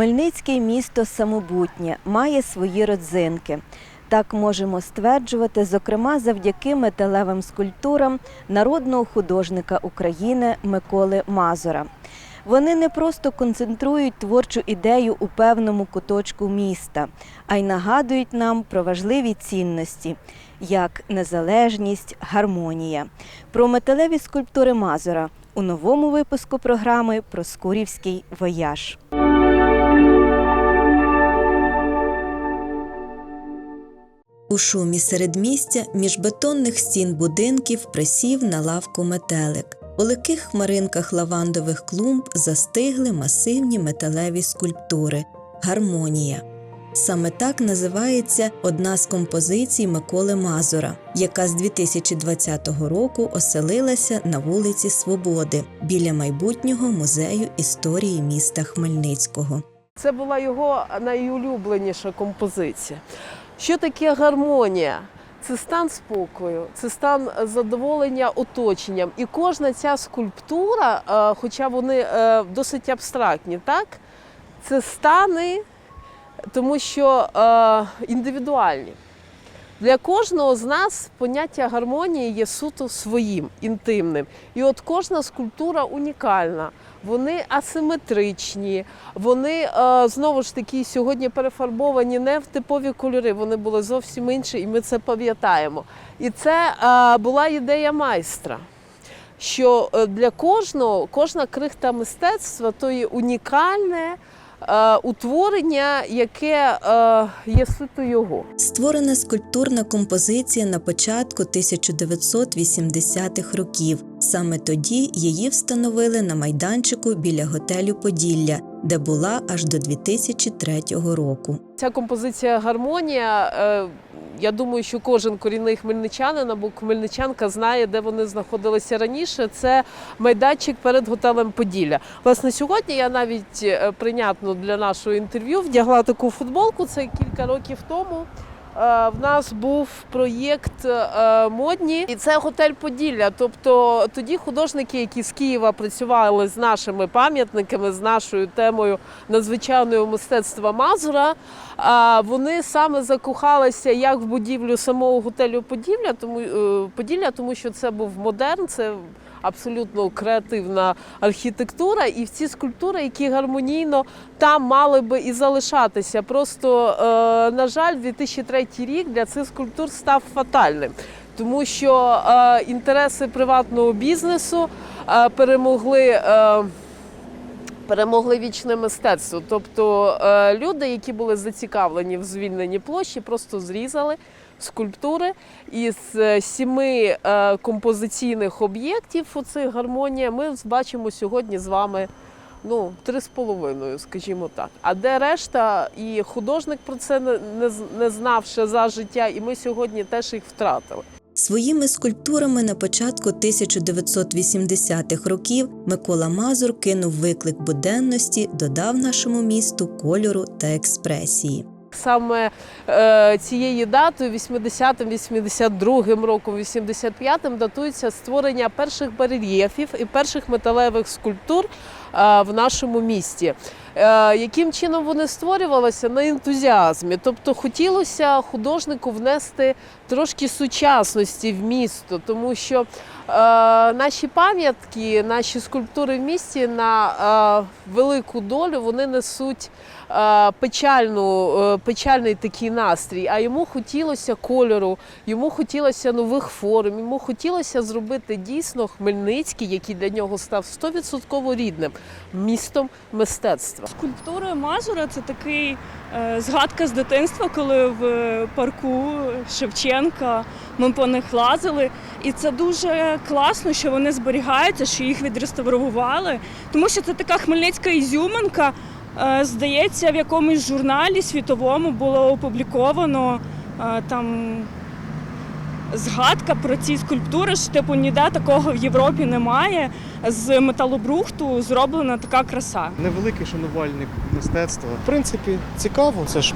Хмельницький місто самобутнє, має свої родзинки. Так можемо стверджувати, зокрема, завдяки металевим скульптурам народного художника України Миколи Мазура. Вони не просто концентрують творчу ідею у певному куточку міста, а й нагадують нам про важливі цінності, як незалежність, гармонія. Про металеві скульптури Мазура у новому випуску програми Проскурівський вояж. У шумі середмістя між бетонних стін будинків присів на лавку метелик. У легких хмаринках лавандових клумб застигли масивні металеві скульптури Гармонія. Саме так називається одна з композицій Миколи Мазура, яка з 2020 року оселилася на вулиці Свободи біля майбутнього музею історії міста Хмельницького. Це була його найулюбленіша композиція. Що таке гармонія? Це стан спокою, це стан задоволення оточенням. І кожна ця скульптура, е, хоча вони е, досить абстрактні, так? Це стани, тому що е, індивідуальні. Для кожного з нас поняття гармонії є суто своїм, інтимним. І от кожна скульптура унікальна. Вони асиметричні, вони е, знову ж таки сьогодні перефарбовані не в типові кольори, вони були зовсім інші, і ми це пам'ятаємо. І це е, була ідея майстра. Що е, для кожного, кожна крихта мистецтва то є унікальне утворення, яке е, є суто його. Створена скульптурна композиція на початку 1980-х років. Саме тоді її встановили на майданчику біля готелю Поділля, де була аж до 2003 року. Ця композиція гармонія. е, Я думаю, що кожен корінний хмельничанин або хмельничанка знає, де вони знаходилися раніше. Це майданчик перед готелем Поділля. Власне, сьогодні я навіть е, прийнятно для нашого інтерв'ю вдягла таку футболку. Це кілька років тому. Е, В нас був проєкт е, модні, і це готель Поділля. Тобто тоді художники, які з Києва працювали з нашими пам'ятниками, з нашою темою надзвичайного мистецтва Мазура, а, вони саме закохалися як в будівлю самого готелю Поділля, тому е, Поділля, тому що це був модерн, це абсолютно креативна архітектура, і ці скульптури, які гармонійно там мали би і залишатися. Просто, е, на жаль, 2003 рік для цих скульптур став фатальним. Тому що е, інтереси приватного бізнесу е, перемогли. Е, перемогли вічне мистецтво. Тобто е, люди, які були зацікавлені в звільненні площі, просто зрізали скульптури із е, сіми е, композиційних об'єктів. Оцих гармонія. Ми бачимо сьогодні з вами. Ну, три з половиною, скажімо так. А де решта, і художник про це не, не, не знав ще за життя, і ми сьогодні теж їх втратили. Своїми скульптурами на початку 1980-х років Микола Мазур кинув виклик буденності, додав нашому місту кольору та експресії. Саме е, цією датою, 80-м, 82-м роком, 85-м, датується створення перших барельєфів і перших металевих скульптур е, в нашому місті. Е, яким чином вони створювалися на ентузіазмі? Тобто хотілося художнику внести трошки сучасності в місто, тому що е, наші пам'ятки, наші скульптури в місті на е, велику долю вони несуть печальну, е, печальний такий настрій. А йому хотілося кольору, йому хотілося нових форм, йому хотілося зробити дійсно Хмельницький, який для нього став 100% рідним містом мистецтва. Скульптура Мазура це такий е, згадка з дитинства, коли в е, парку Шевченка ми по них лазили. І це дуже класно, що вони зберігаються, що їх відреставрували. Тому що це така хмельницька ізюминка. Е, здається, в якомусь журналі світовому було опубліковано е, там згадка про ці скульптури, що типу ніде такого в Європі немає. З металобрухту зроблена така краса. невеликий шанувальник мистецтва. В принципі, цікаво, це ж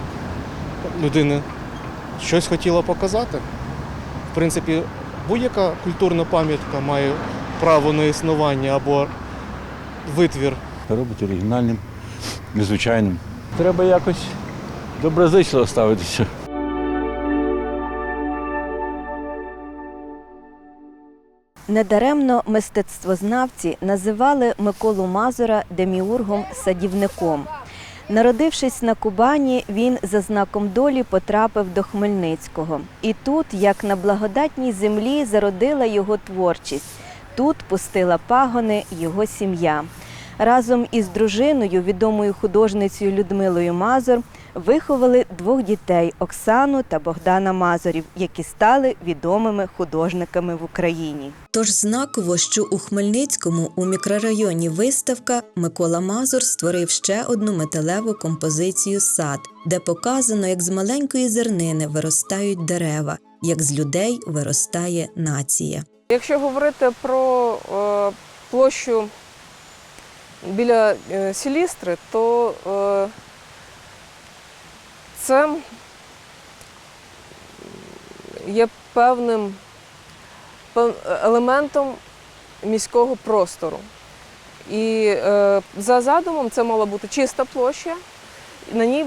людина щось хотіла показати. В принципі, будь-яка культурна пам'ятка має право на існування або витвір. робить оригінальним, незвичайним. Треба якось доброзичливо ставитися. Недаремно мистецтвознавці називали Миколу Мазура деміургом-садівником. Народившись на Кубані, він за знаком долі потрапив до Хмельницького. І тут, як на благодатній землі, зародила його творчість. Тут пустила пагони його сім'я. Разом із дружиною, відомою художницею Людмилою Мазур, виховали двох дітей Оксану та Богдана Мазурів, які стали відомими художниками в Україні. Тож знаково, що у Хмельницькому у мікрорайоні Виставка Микола Мазур створив ще одну металеву композицію Сад, де показано, як з маленької зернини виростають дерева, як з людей виростає нація. Якщо говорити про е, площу біля е, Сілістри, то е, це є певним елементом міського простору. І е, за задумом це мала бути чиста площа, на ній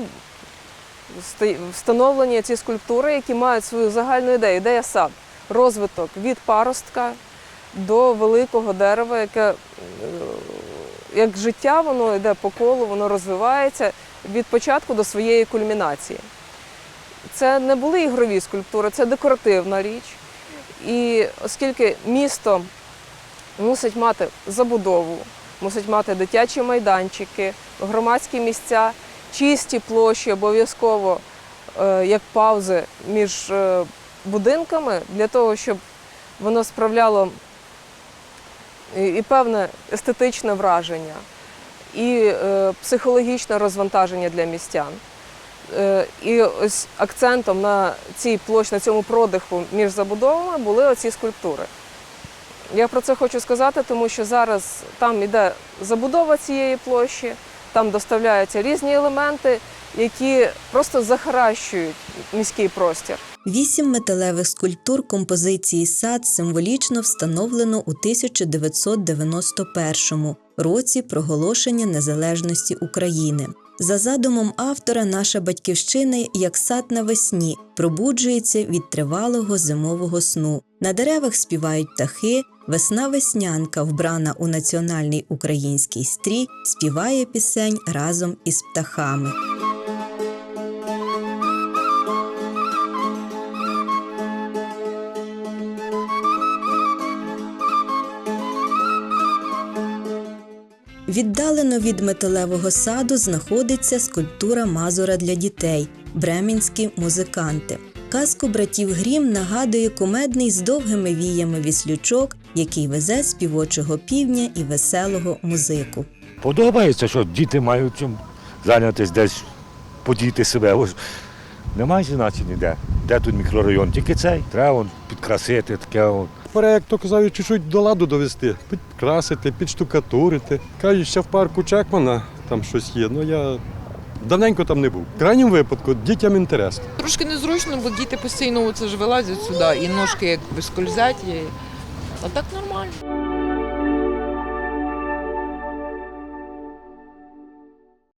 встановлені ці скульптури, які мають свою загальну ідею. Ідея сад, розвиток від паростка до великого дерева, яке як життя, воно йде по колу, воно розвивається від початку до своєї кульмінації. Це не були ігрові скульптури, це декоративна річ. І оскільки місто мусить мати забудову, мусить мати дитячі майданчики, громадські місця, чисті площі обов'язково е, як паузи між е, будинками для того, щоб воно справляло і, певне естетичне враження, і е, психологічне розвантаження для містян. Е, і ось акцентом на цій площі, на цьому продиху між забудовами були оці скульптури. Я про це хочу сказати, тому що зараз там іде забудова цієї площі, там доставляються різні елементи, які просто захаращують міський простір. Вісім металевих скульптур композиції сад символічно встановлено у 1991 році проголошення незалежності України. За задумом автора, наша батьківщина, як сад навесні, пробуджується від тривалого зимового сну. На деревах співають птахи. Весна веснянка, вбрана у національний український стрій, співає пісень разом із птахами. Віддалено від металевого саду знаходиться скульптура Мазура для дітей Бремінські музиканти. Казку братів Грім нагадує кумедний з довгими віями віслючок, який везе співочого півня і веселого музику. Подобається, що діти мають чим зайнятися десь, подіти себе. Ось немає значення ніде. Де тут мікрорайон? Тільки цей. Треба підкрасити таке. От. як то казав, чуть-чуть до ладу довести, підкрасити, підштукатурити. Кажуть, ще в парку Чекмана там щось є. Ну я давненько там не був. В крайньому випадку дітям інтерес. Трошки незручно, бо діти постійно це ж вилазять сюди, і ножки якби скользять. І... А так нормально.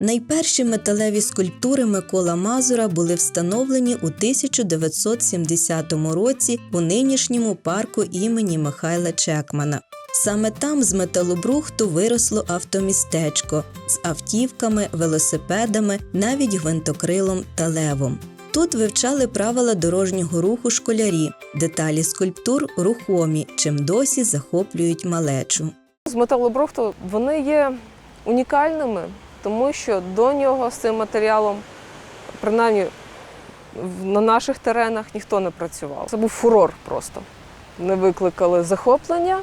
Найперші металеві скульптури Микола Мазура були встановлені у 1970 році у нинішньому парку імені Михайла Чекмана. Саме там з металобрухту виросло автомістечко з автівками, велосипедами, навіть гвинтокрилом та левом. Тут вивчали правила дорожнього руху школярі, деталі скульптур рухомі, чим досі захоплюють малечу. З металобрухту вони є унікальними, тому що до нього з цим матеріалом, принаймні на наших теренах, ніхто не працював. Це був фурор просто. Не викликали захоплення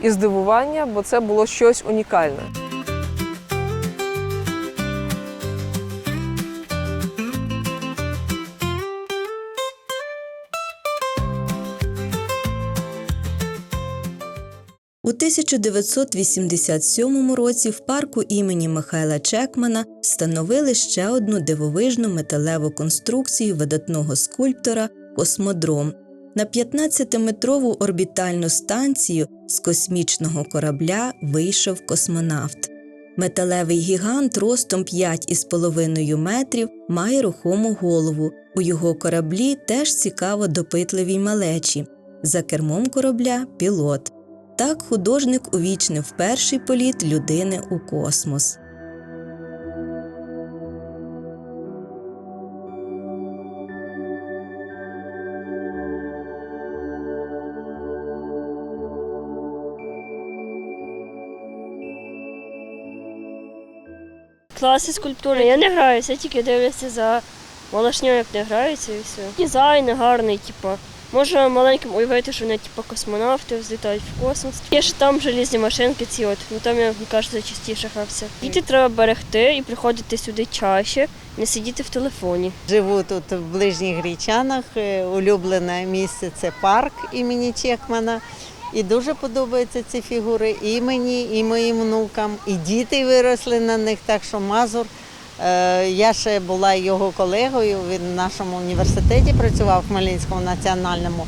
і здивування, бо це було щось унікальне. У 1987 році в парку імені Михайла Чекмана встановили ще одну дивовижну металеву конструкцію видатного скульптора Космодром. На 15-метрову орбітальну станцію з космічного корабля вийшов космонавт. Металевий гігант ростом 5,5 метрів має рухому голову. У його кораблі теж цікаво допитливій малечі. За кермом корабля пілот. Так художник увічнив перший політ людини у космос. Класи скульптури. Я не граюся, тільки дивлюся за малашньою, як не граються і все. Дизайн гарний, типу. Можна маленьким уявити, що вони типу, космонавти взлітають в космос. Є ж там желізні машинки ці от, ну там я кажеться частіше грався. Діти треба берегти і приходити сюди чаще, не сидіти в телефоні. Живу тут в ближніх Гречанах. Е, Улюблене місце це парк імені Чекмана. І дуже подобаються ці фігури і мені, і моїм внукам, і діти виросли на них. Так що Мазур, я ще була його колегою. Він в нашому університеті працював в Хмельницькому національному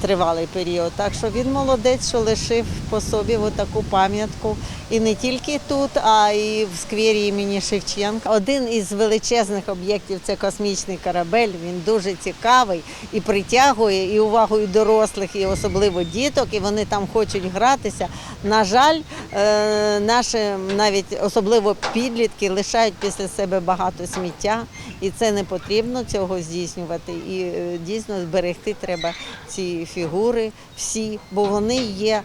тривалий період. Так що він молодець, що лишив по собі таку пам'ятку. І не тільки тут, а й в сквері імені Шевченка. Один із величезних об'єктів це космічний корабель. Він дуже цікавий і притягує і увагу і дорослих, і особливо діток, і вони там хочуть гратися. На жаль, е, наші навіть особливо підлітки лишають після себе багато сміття, і це не потрібно цього здійснювати. І е, дійсно зберегти треба ці фігури всі, бо вони є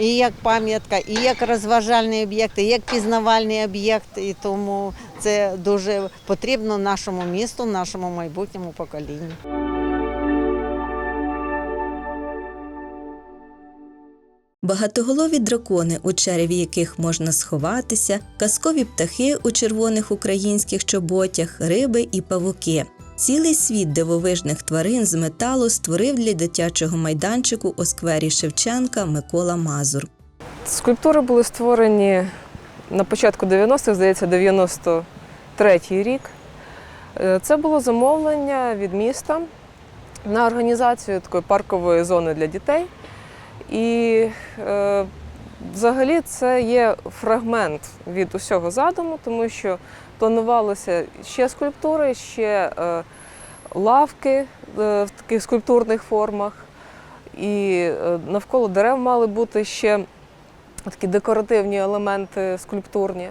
і як пам'ятка, і як розважальний об'єкт, і як пізнавальний об'єкт. І тому це дуже потрібно нашому місту, нашому майбутньому поколінню. Багатоголові дракони, у череві яких можна сховатися, казкові птахи у червоних українських чоботях, риби і павуки. Цілий світ дивовижних тварин з металу створив для дитячого майданчику у сквері Шевченка Микола Мазур. Скульптури були створені на початку 90-х, здається, 93-й рік. Е, Це було замовлення від міста на організацію такої паркової зони для дітей. І е, взагалі це є фрагмент від усього задуму, тому що планувалося ще скульптури, ще е, лавки е, в таких скульптурних формах. І е, навколо дерев мали бути ще такі декоративні елементи скульптурні.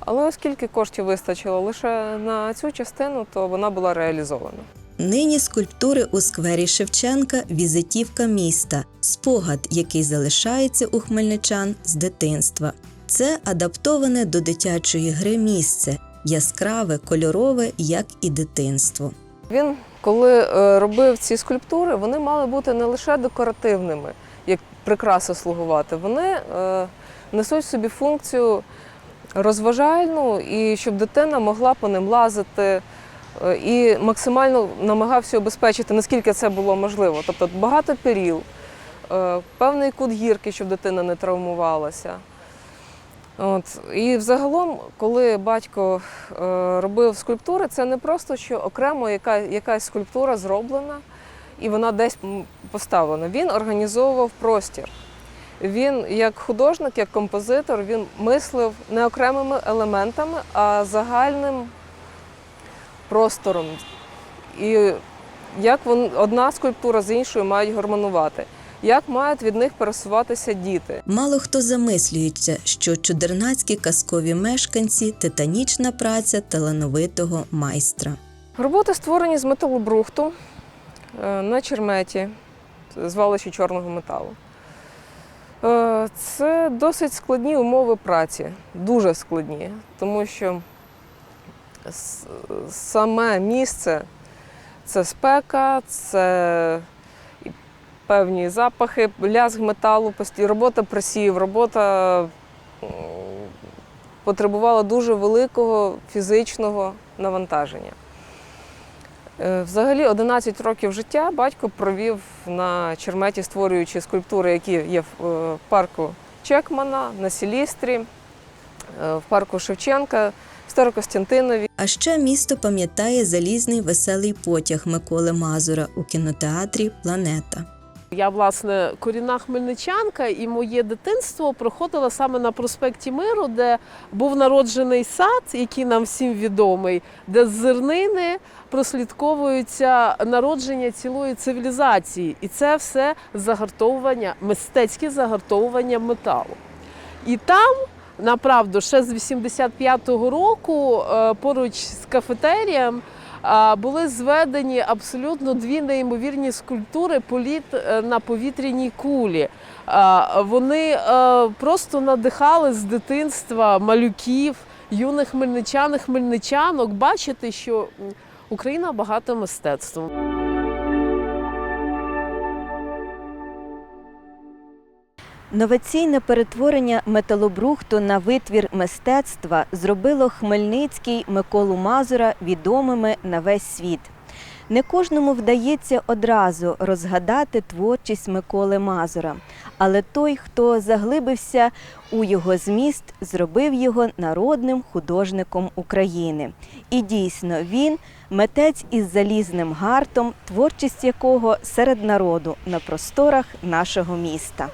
Але оскільки коштів вистачило лише на цю частину, то вона була реалізована. Нині скульптури у сквері Шевченка візитівка міста, спогад, який залишається у хмельничан з дитинства. Це адаптоване до дитячої гри місце, яскраве, кольорове, як і дитинство. Він, коли е, робив ці скульптури, вони мали бути не лише декоративними, як прикраси слугувати. Вони е, несуть собі функцію розважальну і щоб дитина могла по ним лазити. е, І максимально намагався обезпечити, наскільки це було можливо. Тобто багато періл, е, певний кут гірки, щоб дитина не травмувалася. От. І взагалом, коли батько е, робив скульптури, це не просто що окремо яка, якась скульптура зроблена і вона десь поставлена. Він організовував простір. Він, як художник, як композитор, він мислив не окремими елементами, а загальним простором. І як вон, одна скульптура з іншою мають гармонувати, як мають від них пересуватися діти. Мало хто замислюється, що чудернацькі казкові мешканці титанічна праця талановитого майстра. Роботи створені з металобрухту е, на черметі, звалищі чорного металу. Е, Це досить складні умови праці, дуже складні, тому що саме місце це спека, це певні запахи, лязг металу, робота пресів, робота потребувала дуже великого фізичного навантаження. Е, Взагалі 11 років життя батько провів на черметі, створюючи скульптури, які є в е, парку Чекмана, на Сілістрі, е, в парку Шевченка, в Старокостянтинові. А ще місто пам'ятає залізний веселий потяг Миколи Мазура у кінотеатрі Планета. Я, власне, корінна хмельничанка, і моє дитинство проходило саме на проспекті Миру, де був народжений сад, який нам всім відомий, де з зернини прослідковується народження цілої цивілізації. І це все загартовування, мистецьке загартовування металу. І там, направду, ще з 85-го року, е, поруч з кафетерієм, були зведені абсолютно дві неймовірні скульптури політ е, на повітряній кулі. Вони е, просто надихали з дитинства малюків, юних хмельничан і хмельничанок бачити, що Україна багато мистецтвом. Новаційне перетворення металобрухту на витвір мистецтва зробило Хмельницький Миколу Мазура відомими на весь світ. Не кожному вдається одразу розгадати творчість Миколи Мазура, але той, хто заглибився у його зміст, зробив його народним художником України. І дійсно він митець із залізним гартом, творчість якого серед народу на просторах нашого міста.